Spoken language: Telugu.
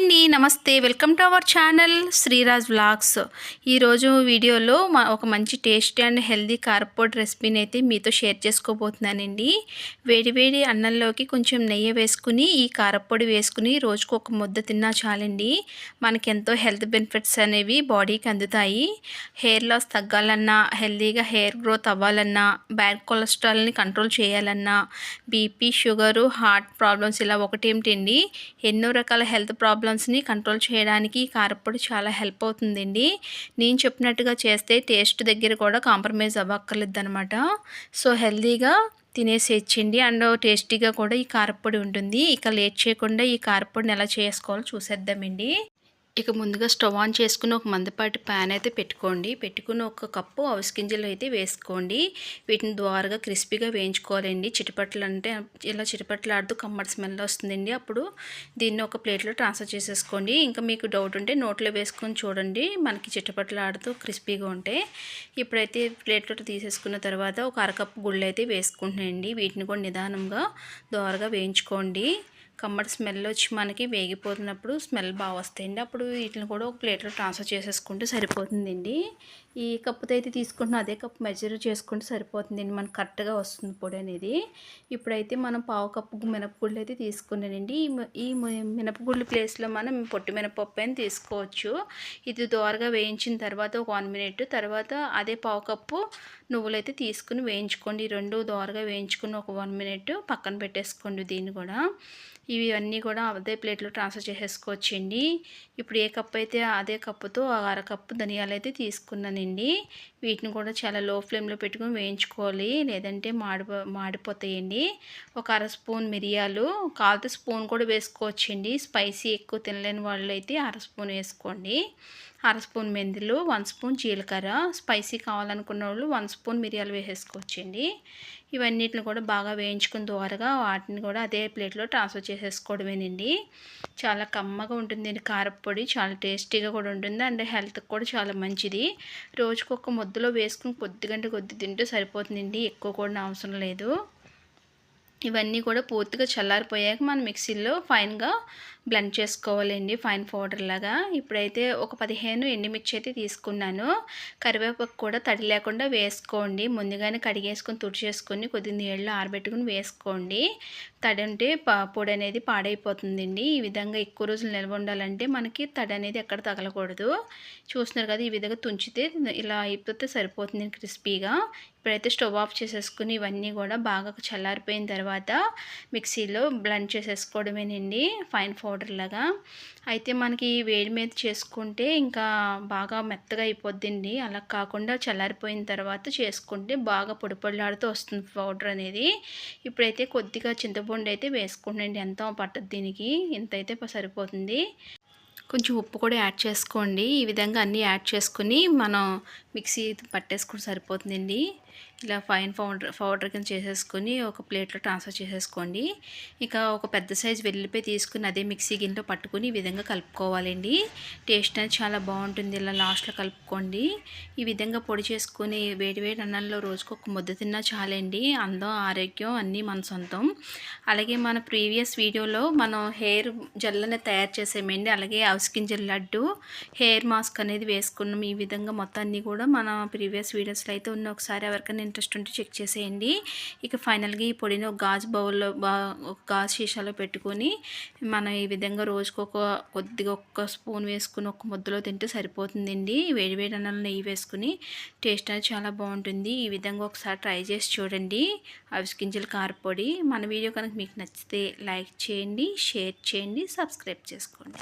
అండి నమస్తే. Welcome to our channel Sriraj vlogs. ఈరోజు వీడియోలో మా ఒక మంచి టేస్టీ అండ్ హెల్దీ కారపొడి రెసిపీని అయితే మీతో షేర్ చేసుకోబోతున్నానండి. వేడివేడి అన్నంలోకి కొంచెం నెయ్యి వేసుకుని ఈ కారపొడి వేసుకుని రోజుకు ఒక ముద్ద తిన్నా చాలండి. మనకి ఎంతో హెల్త్ బెనిఫిట్స్ అనేవి బాడీకి అందుతాయి. హెయిర్ లాస్ తగ్గాలన్నా హెల్దీగా హెయిర్ గ్రోత్ అవ్వాలన్నా బ్యాడ్ కొలెస్ట్రాల్ని కంట్రోల్ చేయాలన్నా బీపీ షుగరు హార్ట్ ప్రాబ్లమ్స్ ఇలా ఒకటేమిటండి ఎన్నో రకాల హెల్త్ ప్రాబ్లమ్స్ని కంట్రోల్ చేయడానికి కారపొడి చాలా హెల్ప్ అవుతుందండి. నేను చెప్పినట్టుగా చేస్తే టేస్ట్ దగ్గర కూడా కాంప్రమైజ్ అవ్వక్కర్లేదు అనమాట సో హెల్తీగా తినేసేయచ్చండి. అండ్ టేస్టీగా కూడా ఈ కారపొడి ఉంటుంది. ఇక లేట్ చేయకుండా ఈ కారపొడిని ఎలా చేసుకోవాలో చూసేద్దామండి. ఇక ముందుగా స్టవ్ ఆన్ చేసుకుని ఒక మందపాటి ప్యాన్ అయితే పెట్టుకోండి. పెట్టుకుని ఒక కప్పు అవిసి గింజలు అయితే వేసుకోండి. వీటిని ద్వారగా క్రిస్పీగా వేయించుకోవాలండి. చిటిపట్లు అంటే ఇలా చిటిపట్లు ఆడుతూ కమ్మడి స్మెల్ వస్తుందండి. అప్పుడు దీన్ని ఒక ప్లేట్లో ట్రాన్స్ఫర్ చేసేసుకోండి. ఇంకా మీకు డౌట్ ఉంటే నోట్లో వేసుకొని చూడండి. మనకి చిటపట్లు ఆడుతూ క్రిస్పీగా ఉంటాయి ఇప్పుడైతే ప్లేట్లో తీసేసుకున్న తర్వాత ఒక అరకప్పు గుళ్ళు అయితే వేసుకుంటున్నాయండి వీటిని కూడా నిదానంగా ద్వారగా వేయించుకోండి. కమ్మటి స్మెల్ వచ్చి మనకి వేగిపోతున్నప్పుడు స్మెల్ బాగా వస్తాయండి. అప్పుడు వీటిని కూడా ఒక ప్లేట్లో ట్రాన్స్ఫర్ చేసేసుకుంటే సరిపోతుందండి. ఈ కప్పుతో అయితే తీసుకుంటున్న అదే కప్పు మెజర్ చేసుకుంటే సరిపోతుందండి. మనకు కరెక్ట్గా వస్తుంది పొడి అనేది. ఇప్పుడైతే మనం పావు కప్పు మినపగుళ్ళు అయితే తీసుకున్నానండి. ఈ మినపగుళ్ళు ప్లేస్లో మనం పొట్టి మినపప్పు అయినా తీసుకోవచ్చు. ఇది దోరగా వేయించిన తర్వాత ఒక వన్ మినిట్ తర్వాత అదే పావు కప్పు నువ్వులైతే తీసుకుని వేయించుకోండి. రెండు దోరగా వేయించుకుని ఒక వన్ మినిట్ పక్కన పెట్టేసుకోండి దీన్ని కూడా. ఇవి అన్నీ కూడా అదే ప్లేట్లో ట్రాన్స్ఫర్ చేసేసుకోవచ్చండి. ఇప్పుడు ఏ కప్ అయితే అదే కప్పుతో అరకప్పు ధనియాలు అయితే తీసుకున్నానండి. వీటిని కూడా చాలా లో ఫ్లేమ్లో పెట్టుకుని వేయించుకోవాలి. లేదంటే మాడిపో మాడిపోతాయండి. ఒక అర స్పూన్ మిరియాలు కావాలంటే స్పూన్ కూడా వేసుకోవచ్చండి. స్పైసీ ఎక్కువ తినలేని వాళ్ళు అయితే అర స్పూన్ వేసుకోండి. అర స్పూన్ మెంతులు వన్ స్పూన్ జీలకర్ర స్పైసీ కావాలనుకున్న వాళ్ళు వన్ స్పూన్ మిరియాలు వేసేసుకోవచ్చండి. ఇవన్నిటిని కూడా బాగా వేయించుకున్న ద్వారాగా వాటిని కూడా అదే ప్లేట్లో ట్రాన్స్ఫర్ చేసేసుకోవడమేనండి. చాలా కమ్మగా ఉంటుంది కారపొడి చాలా టేస్టీగా కూడా ఉంటుంది అండ్ హెల్త్కి కూడా చాలా మంచిది. రోజుకు ఒక ముద్దలో వేసుకుని కొద్దిగంటే కొద్ది తింటే సరిపోతుందండి ఎక్కువ కూడా అవసరం లేదు. ఇవన్నీ కూడా పూర్తిగా చల్లారిపోయాక మనం మిక్సీలో ఫైన్గా బ్లెండ్ చేసుకోవాలండి ఫైన్ పౌడర్ లాగా. ఇప్పుడైతే ఒక పదిహేను ఎండుమిర్చి అయితే తీసుకున్నాను. కరివేపాకు కూడా తడి లేకుండా వేసుకోండి. ముందుగానే కడిగేసుకొని తుడిచేసుకొని కొద్ది నీళ్ళు ఆరబెట్టుకుని వేసుకోండి. తడి ఉంటే పొడి అనేది పాడైపోతుందండి. ఈ విధంగా ఎక్కువ రోజులు నిల్వ ఉండాలంటే మనకి తడి అనేది ఎక్కడ తగలకూడదు. చూస్తున్నారు కదా ఈ విధంగా తుంచితే ఇలా అయిపోతే సరిపోతుంది క్రిస్పీగా. ఇప్పుడైతే స్టవ్ ఆఫ్ చేసేసుకుని ఇవన్నీ కూడా బాగా చల్లారిపోయిన తర్వాత మిక్సీలో బ్లెండ్ చేసేసుకోవడమేనండి. ఫైన్ పౌడర్ పౌడర్ లాగా. అయితే మనకి వేడి మీద చేసుకుంటే ఇంకా బాగా మెత్తగా అయిపోద్దండి. అలా కాకుండా చల్లారిపోయిన తర్వాత చేసుకుంటే బాగా పొడిపొడిలాడుతూ వస్తుంది పౌడర్ అనేది. ఇప్పుడైతే కొద్దిగా చింతపండు అయితే వేసుకుంటండి ఎంతో పట్టదు దీనికి. ఇంత అయితే సరిపోతుంది. కొంచెం ఉప్పు కూడా యాడ్ చేసుకోండి. ఈ విధంగా అన్నీ యాడ్ చేసుకుని మనం మిక్సీ పట్టేసుకుని సరిపోతుందండి. ఇలా ఫైన్ పౌడర్ పౌడర్ కింద చేసేసుకొని ఒక ప్లేట్లో ట్రాన్స్ఫర్ చేసేసుకోండి. ఇక ఒక పెద్ద సైజు వెల్లిపాయ తీసుకుని అదే మిక్సీ గిన్నెలో పట్టుకుని ఈ విధంగా కలుపుకోవాలండి. టేస్ట్ అనేది చాలా బాగుంటుంది. ఇలా లాస్ట్లో కలుపుకోండి. ఈ విధంగా పొడి చేసుకుని వేడివేడి అన్నంలో రోజుకు ఒక ముద్ద తిన్నా చాలండి. అందం ఆరోగ్యం అన్నీ మన సొంతం. అలాగే మన ప్రీవియస్ వీడియోలో మనం హెయిర్ జెల్ అనేది తయారు చేసామండి. అలాగే అవసికింజల్ లడ్డు హెయిర్ మాస్క్ అనేది వేసుకున్నాం. ఈ విధంగా మొత్తాన్ని కూడా మన ప్రీవియస్ వీడియోస్లో అయితే ఉన్న ఒకసారి ఎవరికైనా ఇంట్రెస్ట్ ఉంటే చెక్ చేసేయండి. ఇక ఫైనల్గా ఈ పొడిని ఒక గాజు బౌల్లో ఒక గాజు సీసాలో పెట్టుకొని మనం ఈ విధంగా రోజుకు ఒక కొద్దిగా ఒక్క స్పూన్ వేసుకుని ఒక ముద్దలో తింటే సరిపోతుందండి. వేడి వేడి అన్నంలో నెయ్యి వేసుకుని టేస్ట్ అనేది చాలా బాగుంటుంది. ఈ విధంగా ఒకసారి ట్రై చేసి చూడండి. అవిసి గింజల కారపొడి. మన వీడియో కనుక మీకు నచ్చితే లైక్ చేయండి షేర్ చేయండి సబ్స్క్రైబ్ చేసుకోండి.